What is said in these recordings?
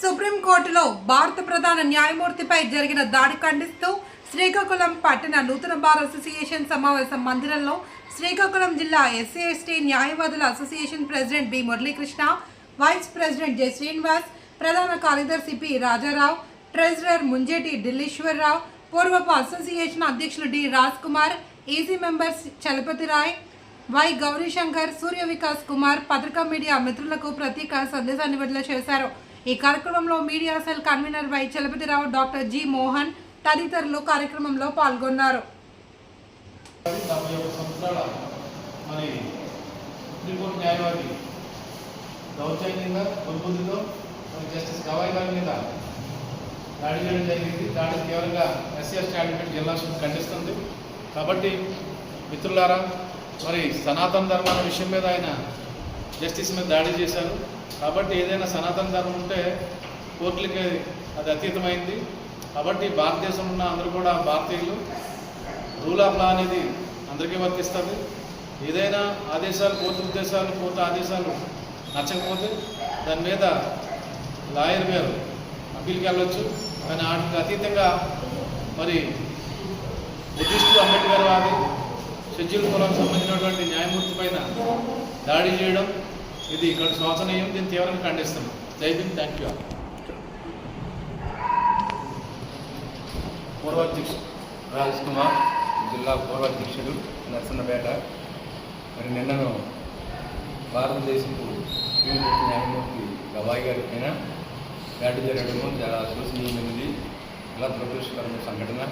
సుప్రీంకోర్టులో భారత ప్రధాన న్యాయమూర్తిపై జరిగిన దాడి ఖండిస్తూ శ్రీకాకుళం పట్టణ నూతన బార్ అసోసియేషన్ సమావేశం మందిరంలో శ్రీకాకుళం జిల్లా ఎస్సీ ఎస్టీ న్యాయవాదుల association president B Muralikrishna vice president J Srinivas ప్రధాన కార్యదర్శి పి రాజారావు ట్రెజరర్ ముంజేటి ఢిల్లీశ్వరరావు పూర్వపు అసోసియేషన్ అధ్యక్షులు D Raj Kumar EC members Chalapathi Rai Y Gowrishankar Surya Vikas Kumar పత్రికా మీడియా మిత్రులకు ప్రత్యేక సందేశాన్ని విడుదల చేశారు. ఈ కార్యక్రమంలో media cell convener Y Chalapathirao doctor G Mohan తదితరులు కార్యక్రమంలో పాల్గొన్నారు. మరి సుప్రీంకోర్టు న్యాయవాది దౌర్జన్యంగా దుర్బుద్ధితో మరి జస్టిస్ గవాయ్ గారి మీద దాడి చేయడం జరిగింది. దాడి తీవ్రంగా ఎస్సీఎస్ అడ్వకేట్ జిల్లా ఖండిస్తుంది. కాబట్టి మిత్రులారా మరి సనాతన ధర్మాల విషయం మీద ఆయన జస్టిస్ మీద దాడి చేశారు. కాబట్టి ఏదైనా సనాతన ధర్మం ఉంటే కోర్టులకి అది అతీతమైంది. కాబట్టి భారతదేశంలో ఉన్న అందరూ కూడా భారతీయులు రూల్ ఆఫ్ లా అనేది అందరికీ వర్తిస్తుంది. ఏదైనా ఆదేశాలు కోర్టు ఉద్దేశాలు కోర్టు ఆదేశాలు నచ్చకపోతే దాని మీద లాయర్ గారు అప్పీల్కి వెళ్ళొచ్చు కానీ వాటికి అతీతంగా మరి బుద్ధిస్టు అంబేద్కర్ వాది షెడ్యూల్ కులం సంబంధించినటువంటి న్యాయమూర్తి పైన దాడి చేయడం ఇది ఇక్కడ శోచనీయం దీన్ని తీవ్రంగా ఖండిస్తున్నాం. జై థ్యాంక్ యూ. పూర్వాధ్యక్షుడు రాజ్ కుమార్ జిల్లా పూర్వాధ్యక్షుడు నర్సన్నపేట. మరి నిన్నను భారతదేశపు న్యాయమూర్తి గవాయి గారి పైన దాడి జరగడము చాలా శోచనీయమైనది చాలా దురదృష్టకరమైన సంఘటన.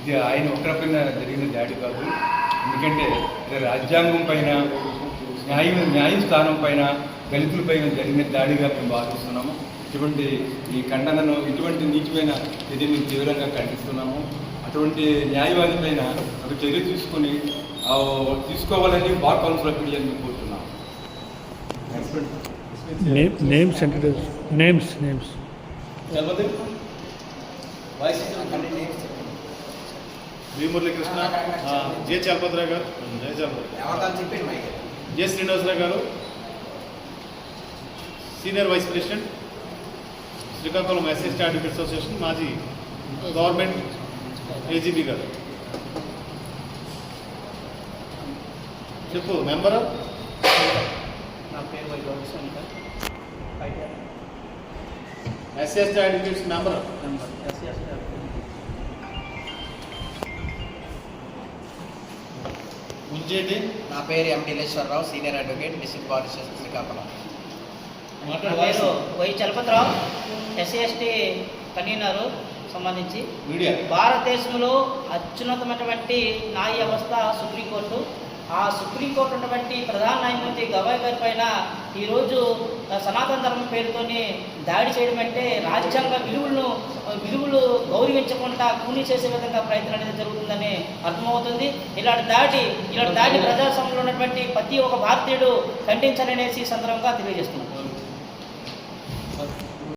ఇది ఆయన ఒక్కరిపైన జరిగిన దాడి కాదు ఎందుకంటే రాజ్యాంగం పైన న్యాయం న్యాయస్థానం పైన దళితుల పైన జరిగిన దాడిగా మేము భావిస్తున్నాము. ఇటువంటి ఈ ఖండనను ఇటువంటి నీచమైన ఇది మేము తీవ్రంగా ఖండిస్తున్నాము. అటువంటి న్యాయవాది పైన ఒక చర్య తీసుకుని ఆ, తీసుకోవాలని బార్ కౌన్సిల్ ఆఫ్ ఇండియా మేము. చలపతి? Vice V Muralikrishna. ఆ, జె చలపతిరావు గారు. జయ చలపతి జె. శ్రీనివాసరావు గారు senior vice president Srikakulam SST advocate association మాజీ గవర్నమెంట్ ఏజీబీ గారు. చెప్పు మెంబర్? నా పేరు SST advocates member? Number SS Munjeti నా పేరు M. Dileswararao senior advocate district association Srikakulam. పేరు Y Chalapathirao SC ST convener సంబంధించి. మీడియా. భారతదేశంలో అత్యున్నతమైనటువంటి న్యాయ వ్యవస్థ సుప్రీంకోర్టు. ఆ సుప్రీంకోర్టు ఉన్నటువంటి ప్రధాన న్యాయమూర్తి గవాయ్ గారి పైన ఈరోజు సనాతన ధర్మం పేరుతోనే దాడి చేయడం అంటే రాజ్యాంగ విలువలను విలువలు గౌరవించకుండా కూలీ చేసే విధంగా ప్రయత్నం అనేది జరుగుతుందని అర్థమవుతుంది. ఇలాంటి దాడి ఇలాంటి దాడి ప్రజాస్వామ్యంలో ఉన్నటువంటి ప్రతి ఒక్క భారతీయుడు ఖండించాలనేసి ఈ సందర్భంగా తెలియజేస్తున్నాం